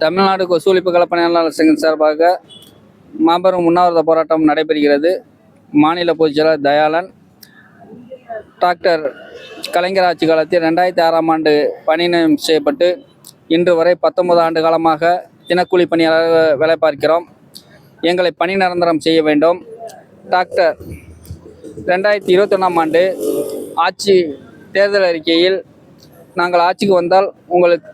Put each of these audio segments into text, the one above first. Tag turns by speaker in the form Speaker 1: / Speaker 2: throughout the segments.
Speaker 1: தமிழ்நாடு கொசூலிப்பு கலப்பணியாளர் சங்கம் சார்பாக மாபெரும் உண்ணாவிரத போராட்டம் நடைபெறுகிறது. மாநில பொதுச்செயலர் தயாளன் டாக்டர் கலைஞர் ஆட்சி காலத்தில் ரெண்டாயிரத்தி ஆறாம் ஆண்டு பணி நியமனம் செய்யப்பட்டு இன்று வரை பத்தொன்பது ஆண்டு காலமாக தினக்கூலி பணியாளர் வேலை பார்க்கிறோம். எங்களை பணி நிரந்தரம் செய்ய வேண்டும். டாக்டர் ரெண்டாயிரத்தி இருபத்தொன்னாம் ஆண்டு ஆட்சி தேர்தல் அறிக்கையில் நாங்கள் ஆட்சிக்கு வந்தால் உங்களுக்கு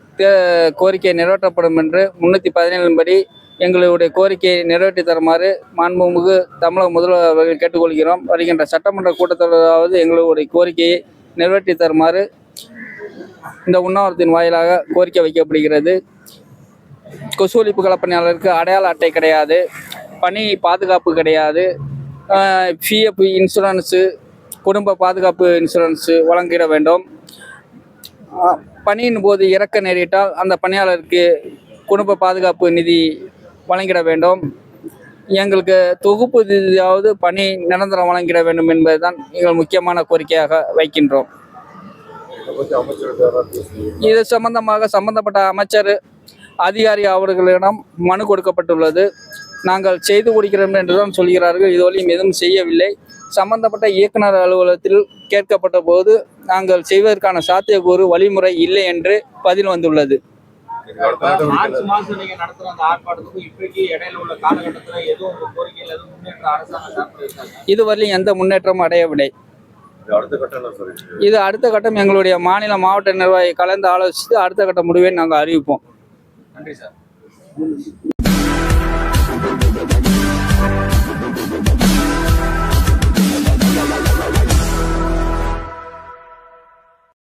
Speaker 1: கோரிக்கை நிறைவேற்றப்படும் என்று முன்னூற்றி பதினேழின் படி எங்களுடைய கோரிக்கையை நிறைவேற்றி தருமாறு மாண்புமிகு தமிழக முதல்வர் அவர்கள் கேட்டுக்கொள்கிறோம். வருகின்ற சட்டமன்ற கூட்டத்தொடராவது எங்களுடைய கோரிக்கையை நிறைவேற்றி தருமாறு இந்த உண்ணாவிரத்தின் வாயிலாக கோரிக்கை வைக்கப்படுகிறது. கொசு ஒழிப்பு கலப்பணியாளருக்கு அடையாள அட்டை கிடையாது. பணி பாதுகாப்பு கிடையாது. பிஎஃப் இன்சூரன்ஸு குடும்ப பாதுகாப்பு இன்சூரன்ஸு வழங்கிட வேண்டும். பணியின் போது இறக்க நேரிட்டால் அந்த பணியாளருக்கு குடும்ப பாதுகாப்பு நிதி வழங்கிட வேண்டும். எங்களுக்கு தொகுப்பு ரீதியாவது பணி நிரந்தரம் வழங்கிட வேண்டும் என்பதுதான் எங்கள் முக்கியமான கோரிக்கையாக வைக்கின்றோம். இது சம்பந்தமாக சம்பந்தப்பட்ட அமைச்சர் அதிகாரி அவர்களிடம் மனு கொடுக்கப்பட்டுள்ளது. நாங்கள் செய்து கொடுக்கிறோம் என்றுதான் சொல்கிறார்கள். இதுவரையும் எதுவும் செய்யவில்லை. சம்பந்தப்பட்ட இயக்குனர் அலுவலகத்தில் கேட்கப்பட்ட போது நாங்கள் செய்வதற்கான சாத்தியக்கூறு வழிமுறை இல்லை என்று பதில் வந்துள்ளது.
Speaker 2: மார்ச் மாசம் நீங்க நடத்துற அந்த ஆர்ப்பாட்டத்துக்கும் இப்போதைக்கு இடையில உள்ள காலகட்டத்துல எதுவும் உங்க கோரிக்கையில் எதுவும் முன்னேற்ற அரசாங்கம் சார்பில் இருக்காங்க
Speaker 1: இதுவரையும் எந்த முன்னேற்றமும் அடையவில்லை.
Speaker 3: இது அடுத்த கட்டம் என்ன சொல்லிட்டு
Speaker 1: இது அடுத்த கட்டம் எங்களுடைய மாநில மாவட்ட நிர்வாகி கலந்து ஆலோசித்து அடுத்த கட்ட முடிவை நாங்கள் அறிவிப்போம்.
Speaker 2: நன்றி சார். Thank you.